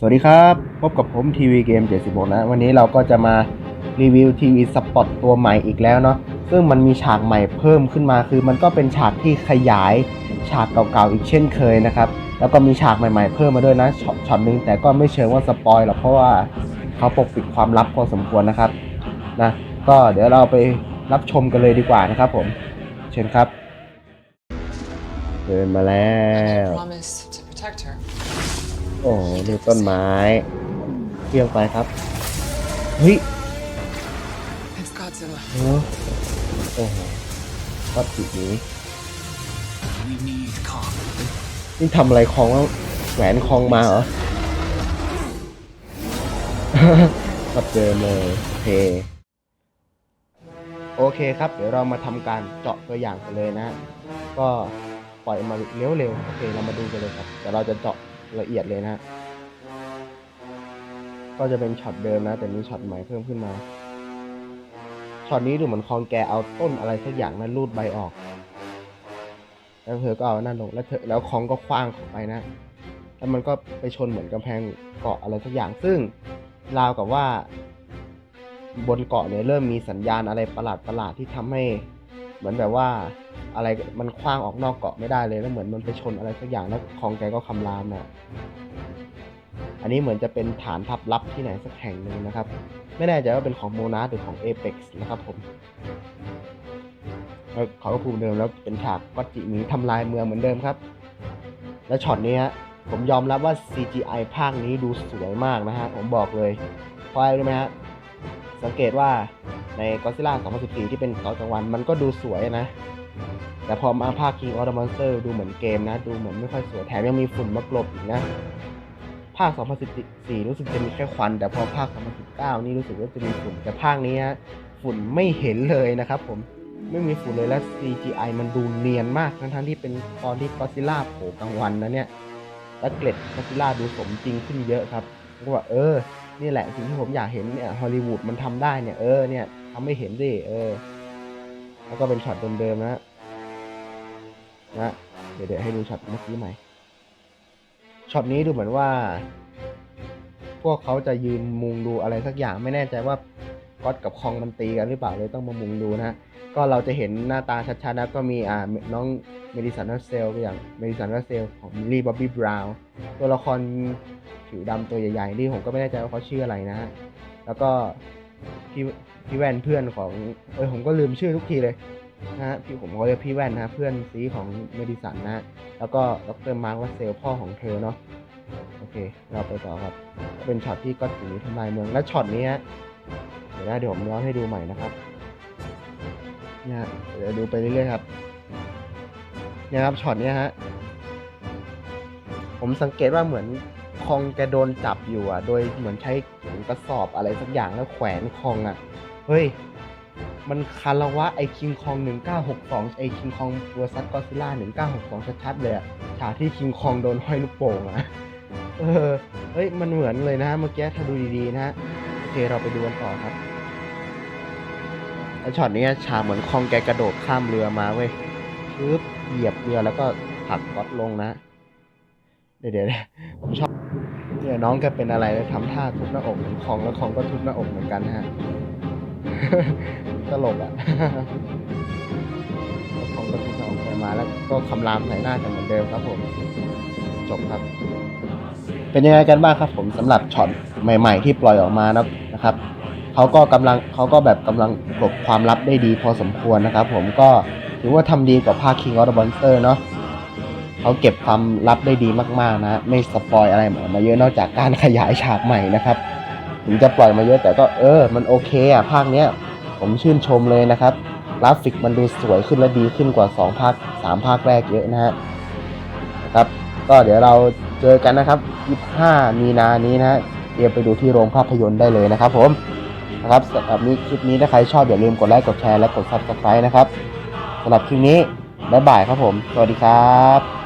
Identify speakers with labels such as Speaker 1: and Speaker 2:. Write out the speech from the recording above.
Speaker 1: สวัสดีครับ พบกับผมทีวีเกม76นะ วันนี้เราก็จะมารีวิวทีวีสปอตตัวใหม่อีกแล้วเนาะซึ่งมันมีฉากใหม่เพิ่มขึ้นมาคือ มันก็เป็นฉากที่ขยายฉากเก่าๆอีกเช่นเคยนะครับแล้วก็มีฉากใหม่ๆ เพิ่มมาด้วยนะช็อตช็อตหนึงแต่ก็ไม่เชิงว่าสปอยหรอกเพราะว่าเขาปกปิดความลับพอสมควรนะครับนะก็เดี๋ยวเราไปรับชมกันเลยดีกว่านะครับผมเชิญครับ เดินมาแล้ว โอ้โหดูต้นไม้เที่ยงไปครับ เฮ้ยโอ้โหก็ติดนี้นี่ทำอะไรคลองแล้วแหวนคลองมาเหรอก็เจอเลยเคโอเคครับ เดี๋ยวเรามาทำการเจาะตัวอย่างกันเลยนะ ก็ปล่อยมาเร็วๆโอเคเรามาดูกันเลยครับเดี๋ยวเราจะเจาะ ละเอียดเลยนะ ก็จะเป็นช็อตเดิมนะ แต่มีช็อตใหม่เพิ่มขึ้นมาช็อตนี้ดูเหมือนคองแกเอาต้นอะไรสักอย่างนั้นรูดใบออก แล้วเธอก็เอานั่นลง แล้วเธอแล้วคองก็คว้างเข้าไปนะ แล้วมันก็ไปชนเหมือนกำแพงเกาะอะไรสักอย่าง ซึ่งราวกับว่า บนเกาะเนี่ยเริ่มมีสัญญาณอะไรประหลาดประหลาดที่ทำให้ เหมือนแบบว่าอะไรมันคว้างออกนอกเกาะไม่ได้เลยแล้วเหมือนมันไปชนอะไรสักอย่างแล้วคองแกก็คำรามนะอันนี้เหมือนจะเป็นฐานทัพลับที่ไหนสักแห่งหนึ่งนะครับ ไม่แน่ใจว่าเป็นของโมนาหรือของเอเ x นะครับผมเขาก็ภูมิเดิมแล้วเป็นฉากก็จิมีทำลายเมืองเหมือนเดิมครับ และช็อตนี้ผมยอมรับว่า CGI ภาคนี้ดูสวยมากนะฮะผมบอกเลยเพราะอะไรรู้ไหมฮะสังเกตว่า ใน Godzilla 2014 ที่เป็นเกากลางวัน มันก็ดูสวยนะ แต่พอมาภาค King of the Monster ดูเหมือนเกมนะ ดูเหมือนไม่ค่อยสวย แถมยังมีฝุ่นมากลบอีกนะ ภาค 2014 รู้สึกจะมีแค่ควัน แต่พอภาค 2019 นี่รู้สึกว่าจะมีฝุ่น แต่ภาคนี้ฝุ่นไม่เห็นเลยนะครับผม ไม่มีฝุ่นเลยและ CGI มันดูเนียนมาก ทั้งๆที่เป็นตอนที่ Godzilla โผล่กลางวันนะเนี่ย และเกล็ด Godzilla ดูสมจริงขึ้นเยอะครับก็ว่าเออนี่แหละสิ่งที่ผมอยากเห็นเนี่ยฮอลลีวูดมันทำได้เนี่ยเออเนี่ย ทำไม่เห็นสิเออ แล้วก็เป็นช็อตเดิมๆนะนะเดี๋ยวเดี๋ยวให้ดูช็อตเมื่อกี้ใหม่ช็อตนี้ดูเหมือนว่า พวกเขาจะยืนมุงดูอะไรสักอย่างไม่แน่ใจว่าก๊อตกับคองมันตีกันหรือเปล่าเลยต้องมามุงดูนะฮะก็เราจะเห็นหน้าตาชัดๆนะก็มีอ่าน้องเมดิสันเซลอย่างเมดิสันเซลของมิลลี่บ๊อบบี้บราวน์ตัวละครผิวดำตัวใหญ่ๆนี่ผมก็ไม่แน่ใจว่าเขาชื่ออะไรนะ แล้วก็ พี่พี่แว่นเพื่อนของเออผมก็ลืมชื่อทุกทีเลยนะฮะพี่ผมก็เรียกพี่แว่นนะเพื่อนซีของเมดิสันนะแล้วก็ดรมาร์ควัสเซลพ่อของเธอเนาะโอเค เราไปต่อครับ เป็นช็อตที่ก็ถึงทำลายเมืองและช็อตนี้ฮะเดี๋ยวนะเดี๋ยวผมย้อนให้ดูใหม่นะครับเนี่ยเดี๋ยวดูไปเรื่อยๆครับเนี่ยครับช็อตนี้ฮะผมสังเกตว่าเหมือน คองแกโดนจับอยู่อะ โดยเหมือนใช้ถุงกระสอบอะไรสักอย่างแล้วแขวนคองอะ เฮ้ย มันคารวะไอคิงคอง 1962 ไอคิงคองตัวซัดกอซิล่า 1962 ชัดๆเลยอะ ฉากที่คิงคองโดนห้อยลูกโป่งอะ เออ เฮ้ย มันเหมือนเลยนะ เมื่อกี้ถ้าดูดีๆนะฮะโอเค เราไปดูกันต่อครับไอช็อตนี้ฉากเหมือนคองแกกระโดดข้ามเรือมาเว้ยปึ๊บเหยียบเรือแล้วก็ผลักก๊อตลงนะ เดี๋ยวเดี๋ยวผมชอบเนี่ยน้องแกเป็นอะไรแล้วทำท่าทุบหน้าอกเหมือนคองแล้วคองก็ทุบหน้าอกเหมือนกันฮะตลกอะแล้วคองก็ทุบหน้าอกแกมาแล้วก็คำรามใส่หน้ากันเหมือนเดิมครับผมจบครับ เป็นยังไงกันบ้างครับ ผมสำหรับช็อตใหม่ ๆ ที่ปล่อยออกมานะนะครับเขาก็กำลังเขาก็แบบกำลังกลบความลับได้ดีพอสมควรนะครับ ผมก็ถือว่าทำดีกว่าภาค King of the Monster เนาะ เขาเก็บความลับได้ดีมากๆนะ ไม่สปอยอะไรออกมาเยอะนอกจากการขยายฉากใหม่นะครับ ถึงจะปล่อยมาเยอะแต่ก็เออ มันโอเคอะภาคเนี้ยผมชื่นชมเลยนะครับกราฟิกมันดูสวยขึ้นและดีขึ้นกว่า 2 ภาค 3 ภาคแรกเยอะนะฮะนะครับ ก็เดี๋ยวเราเจอกันนะครับ 25 มีนานี้นะฮะเตรียมไปดูที่โรงภาพยนตร์ได้เลยนะครับผมนะครับสำหรับนี้คลิปนี้ถ้าใครชอบอย่าลืมกดไลค์กดแชร์และกด Subscribe นะครับสำหรับคลิปนี้บ๊ายบายครับผม สวัสดีครับ